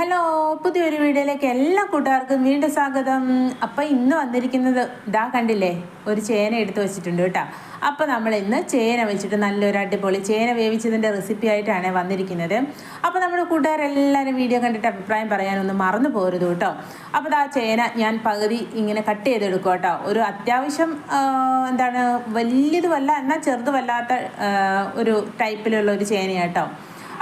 Hello പുതിയൊരു വീഡിയോയിലേക്ക് എല്ലാ കൂട്ടുകാർക്കും വീണ്ടും സ്വാഗതം. അപ്പം ഇന്ന് വന്നിരിക്കുന്നത് ഇതാ കണ്ടില്ലേ ഒരു ചേന എടുത്തു വെച്ചിട്ടുണ്ട് കേട്ടോ. അപ്പോൾ നമ്മൾ ഇന്ന് ചേന വെച്ചിട്ട് നല്ലൊരു അടിപൊളി ചേന വേവിച്ചതിന്റെ റെസിപ്പി ആയിട്ടാണ് വന്നിരിക്കുന്നത്. അപ്പോൾ നമ്മുടെ കൂട്ടുകാരെല്ലാവരും വീഡിയോ കണ്ടിട്ട് അഭിപ്രായം പറയാനൊന്നും മറന്നു പോരുത് കേട്ടോ. അപ്പോൾ ആ ചേന ഞാൻ പകുതി ഇങ്ങനെ കട്ട് ചെയ്തെടുക്കും കേട്ടോ. ഒരു അത്യാവശ്യം എന്താണ് വലിയതുമല്ല എന്നാൽ ചെറുതുമല്ലാത്ത ഒരു ടൈപ്പിലുള്ള ഒരു ചേനയാട്ടോ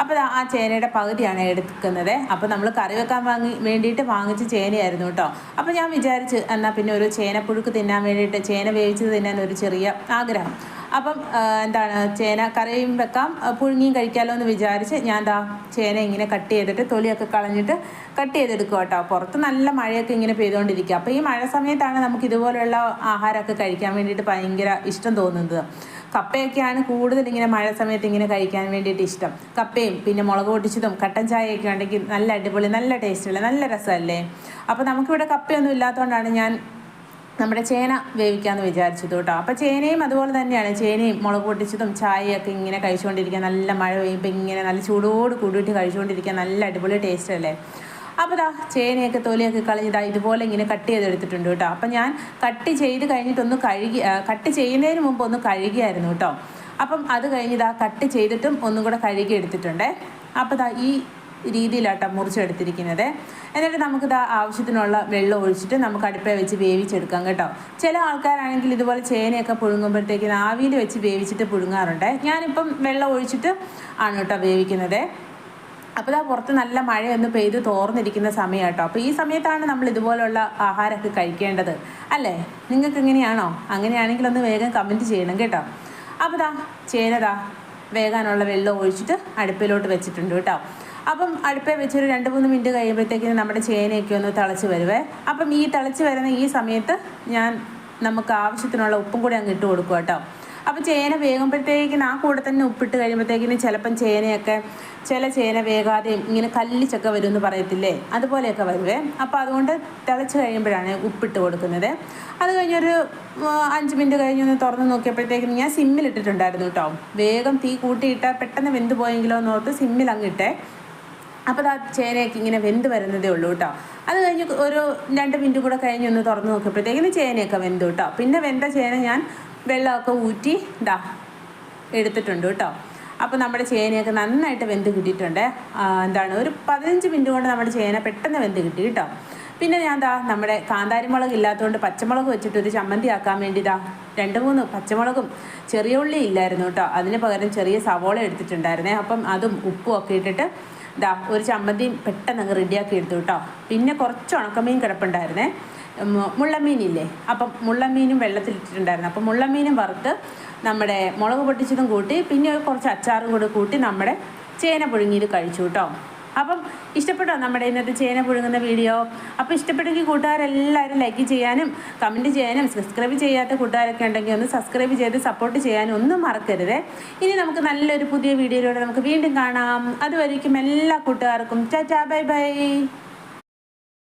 അപ്പോൾ ആ ചേനയുടെ പകുതിയാണ് എടുക്കുന്നത്. അപ്പോൾ നമ്മൾ കറി വെക്കാൻ വാങ്ങി വേണ്ടിയിട്ട് വാങ്ങിച്ച ചേനയായിരുന്നു കേട്ടോ. അപ്പോൾ ഞാൻ വിചാരിച്ച് എന്നാൽ പിന്നെ ഒരു ചേനപ്പുഴുക്ക് തിന്നാൻ വേണ്ടിയിട്ട് ചേന വേവിച്ചത് തിന്നാൻ ഒരു ചെറിയ ആഗ്രഹം. അപ്പം എന്താണ് ചേന കറിയും വെക്കാം പുഴുങ്ങിയും കഴിക്കാമല്ലോ എന്ന് വിചാരിച്ച് ഞാൻ ദാ ചേന ഇങ്ങനെ കട്ട് ചെയ്തിട്ട് തൊലിയൊക്കെ കളഞ്ഞിട്ട് കട്ട് ചെയ്തെടുക്കുക കേട്ടോ. പുറത്ത് നല്ല മഴയൊക്കെ ഇങ്ങനെ പെയ്തുകൊണ്ടിരിക്കുക അപ്പോൾ ഈ മഴ സമയത്താണ് നമുക്ക് ഇതുപോലെയുള്ള ആഹാരമൊക്കെ കഴിക്കാൻ വേണ്ടിയിട്ട് ഭയങ്കര ഇഷ്ടം തോന്നുന്നത്. കപ്പയൊക്കെയാണ് കൂടുതൽ ഇങ്ങനെ മഴ സമയത്ത് ഇങ്ങനെ കഴിക്കാൻ വേണ്ടിയിട്ട് ഇഷ്ടം. കപ്പയും പിന്നെ മുളക് പൊട്ടിച്ചതും കട്ടൻ ചായയൊക്കെ ഉണ്ടെങ്കിൽ നല്ല അടിപൊളി നല്ല ടേസ്റ്റുള്ള നല്ല രസമല്ലേ? അപ്പോൾ നമുക്കിവിടെ കപ്പയൊന്നും ഇല്ലാത്തതുകൊണ്ടാണ് ഞാൻ നമ്മുടെ ചേന വേവിക്കാമെന്ന് വിചാരിച്ചത് കേട്ടോ. അപ്പോൾ ചേനയും അതുപോലെ തന്നെയാണ്. ചേനയും മുളക് പൊട്ടിച്ചതും ചായയൊക്കെ ഇങ്ങനെ കഴിച്ചുകൊണ്ടിരിക്കുക നല്ല മഴ പെയ്യുമ്പോൾ ഇങ്ങനെ നല്ല ചൂടോട് കൂടിയിട്ട് കഴിച്ചുകൊണ്ടിരിക്കുക നല്ല അടിപൊളി ടേസ്റ്റ് അല്ലേ? അപ്പോൾ ദാ ചേനയൊക്കെ തൊലിയൊക്കെ കളഞ്ഞിതാ ഇതുപോലെ ഇങ്ങനെ കട്ട് ചെയ്തെടുത്തിട്ടുണ്ട് കേട്ടോ. അപ്പം ഞാൻ കട്ട് ചെയ്ത് കഴിഞ്ഞിട്ടൊന്ന് കഴുകി കട്ട് ചെയ്യുന്നതിന് മുമ്പ് ഒന്ന് കഴുകിയായിരുന്നു കേട്ടോ. അപ്പം അത് കഴിഞ്ഞിതാ കട്ട് ചെയ്തിട്ടും ഒന്നും കൂടെ കഴുകി എടുത്തിട്ടുണ്ടേ. അപ്പോൾ ദാ ഈ രീതിയിലാട്ടോ മുറിച്ചെടുത്തിരിക്കുന്നത്. എന്നിട്ട് നമുക്ക് ഇതാ ആവശ്യത്തിനുള്ള വെള്ളം ഒഴിച്ചിട്ട് നമുക്ക് അടുപ്പേ വെച്ച് വേവിച്ചെടുക്കാം കേട്ടോ. ചില ആൾക്കാരാണെങ്കിൽ ഇതുപോലെ ചേനയൊക്കെ പുഴുങ്ങുമ്പോഴത്തേക്കും ആവിയിൽ വെച്ച് വേവിച്ചിട്ട് പുഴുങ്ങാറുണ്ട്. ഞാനിപ്പം വെള്ളം ഒഴിച്ചിട്ട് ആണ് കേട്ടോ വേവിക്കുന്നത്. അപ്പോൾ ഇതാ പുറത്ത് നല്ല മഴയൊന്ന് പെയ്ത് തോർന്നിരിക്കുന്ന സമയം കേട്ടോ അപ്പോൾ ഈ സമയത്താണ് നമ്മൾ ഇതുപോലുള്ള ആഹാരമൊക്കെ കഴിക്കേണ്ടത്. അല്ലേ? നിങ്ങൾക്ക് എങ്ങനെയാണോ? അങ്ങനെയാണെങ്കിൽ ഒന്ന് വേഗം കമന്റ് ചെയ്യണം കേട്ടോ. അപ്പോൾ ഇതാ ചേരതാ വേകാനുള്ള വെള്ളം ഒഴിച്ചിട്ട് അടുപ്പിലോട്ട് വെച്ചിട്ടുണ്ട് കേട്ടോ. അപ്പം അടുപ്പേ വെച്ചൊരു രണ്ട് മൂന്ന് മിനിറ്റ് കഴിയുമ്പോഴത്തേക്കിനും നമ്മുടെ ചേനയൊക്കെ ഒന്ന് തിളച്ച് വരുവേ. അപ്പം ഈ തിളച്ച് വരുന്ന ഈ സമയത്ത് ഞാൻ നമുക്ക് ആവശ്യത്തിനുള്ള ഉപ്പും കൂടി അങ്ങ് ഇട്ട് കൊടുക്കും കേട്ടോ അപ്പോൾ ചേന വേകുമ്പോഴത്തേക്കിന് ആ കൂടെ തന്നെ ഉപ്പിട്ട് കഴിയുമ്പോഴത്തേക്കിന് ചിലപ്പം ചേനയൊക്കെ ചില ചേന വേകാതെയും ഇങ്ങനെ കല്ലിച്ചൊക്കെ വരും എന്ന് പറയത്തില്ലേ? അതുപോലെയൊക്കെ വരുവേ. അപ്പോൾ അതുകൊണ്ട് തിളച്ച് കഴിയുമ്പോഴാണ് ഉപ്പിട്ട് കൊടുക്കുന്നത്. അത് കഴിഞ്ഞൊരു അഞ്ച് മിനിറ്റ് കഴിഞ്ഞൊന്ന് തുറന്ന് നോക്കിയപ്പോഴത്തേക്കും ഞാൻ സിമ്മിലിട്ടിട്ടുണ്ടായിരുന്നു കേട്ടോ. വേഗം തീ കൂട്ടിയിട്ട് പെട്ടെന്ന് വെന്ത് പോയെങ്കിലോ എന്ന് ഓർത്ത് സിമ്മിൽ അങ്ങിട്ടേ അപ്പോൾ ആ ചേനയൊക്കെ ഇങ്ങനെ വെന്ത് വരുന്നതേ ഉള്ളൂ കേട്ടോ. അത് കഴിഞ്ഞ് ഒരു രണ്ട് മിനിറ്റ് കൂടെ കഴിഞ്ഞ് ഒന്ന് തുറന്ന് നോക്കിയപ്പോഴത്തേക്കിന് ചേനയൊക്കെ വെന്തു കേട്ടോ. പിന്നെ വെന്ത ചേന ഞാൻ വെള്ളമൊക്കെ ഊറ്റി ഇതാ എടുത്തിട്ടുണ്ട് കേട്ടോ. അപ്പോൾ നമ്മുടെ ചേനയൊക്കെ നന്നായിട്ട് വെന്ത് കിട്ടിയിട്ടുണ്ട്. എന്താണ് ഒരു പതിനഞ്ച് മിനിറ്റ് കൊണ്ട് നമ്മുടെ ചേന പെട്ടെന്ന് വെന്ത് കിട്ടി കേട്ടോ. പിന്നെ ഞാൻ ദാ നമ്മുടെ കാന്താരിമുളക് ഇല്ലാത്തതുകൊണ്ട് പച്ചമുളക് വെച്ചിട്ട് ഒരു ചമ്മന്തി ആക്കാൻ വേണ്ടി ദാ രണ്ട് മൂന്ന് പച്ചമുളകും ചെറിയ ഉള്ളി ഇല്ലായിരുന്നു കേട്ടോ. അതിന് പകരം ചെറിയ സവോള എടുത്തിട്ടുണ്ടായിരുന്നേ. അപ്പം അതും ഉപ്പും ഒക്കെ ഇട്ടിട്ട് ദാ ഒരു ചമ്മന്തി പെട്ടെന്ന് അങ്ങ് റെഡിയാക്കി എടുത്തു കേട്ടോ. പിന്നെ കുറച്ച് ഉണക്കമീൻ കിടപ്പുണ്ടായിരുന്നേ. മുള്ളമീനില്ലേ? അപ്പം മുള്ളമീനും വെള്ളത്തിലിട്ടിട്ടുണ്ടായിരുന്നു അപ്പം മുള്ളമീനും വറുത്ത് നമ്മുടെ മുളക് പൊട്ടിച്ചതും കൂട്ടി പിന്നെ കുറച്ച് അച്ചാറും കൂടി കൂട്ടി നമ്മുടെ ചേന പുഴുങ്ങിയത് കഴിച്ചു കേട്ടോ. അപ്പം ഇഷ്ടപ്പെട്ടോ നമ്മുടെ ഇന്നത്തെ ചേന പുഴുങ്ങുന്ന വീഡിയോ? അപ്പോൾ ഇഷ്ടപ്പെട്ടെങ്കിൽ കൂട്ടുകാരെല്ലാവരും ലൈക്ക് ചെയ്യാനും കമന്റ് ചെയ്യാനും സബ്സ്ക്രൈബ് ചെയ്യാത്ത കൂട്ടുകാരൊക്കെ ഉണ്ടെങ്കിൽ ഒന്ന് സബ്സ്ക്രൈബ് ചെയ്ത് സപ്പോർട്ട് ചെയ്യാനും ഒന്നും മറക്കരുത്. ഇനി നമുക്ക് നല്ലൊരു പുതിയ വീഡിയോയിലൂടെ നമുക്ക് വീണ്ടും കാണാം. അതുവരേക്കും എല്ലാ കൂട്ടുകാർക്കും. ചാ ബൈ ബൈ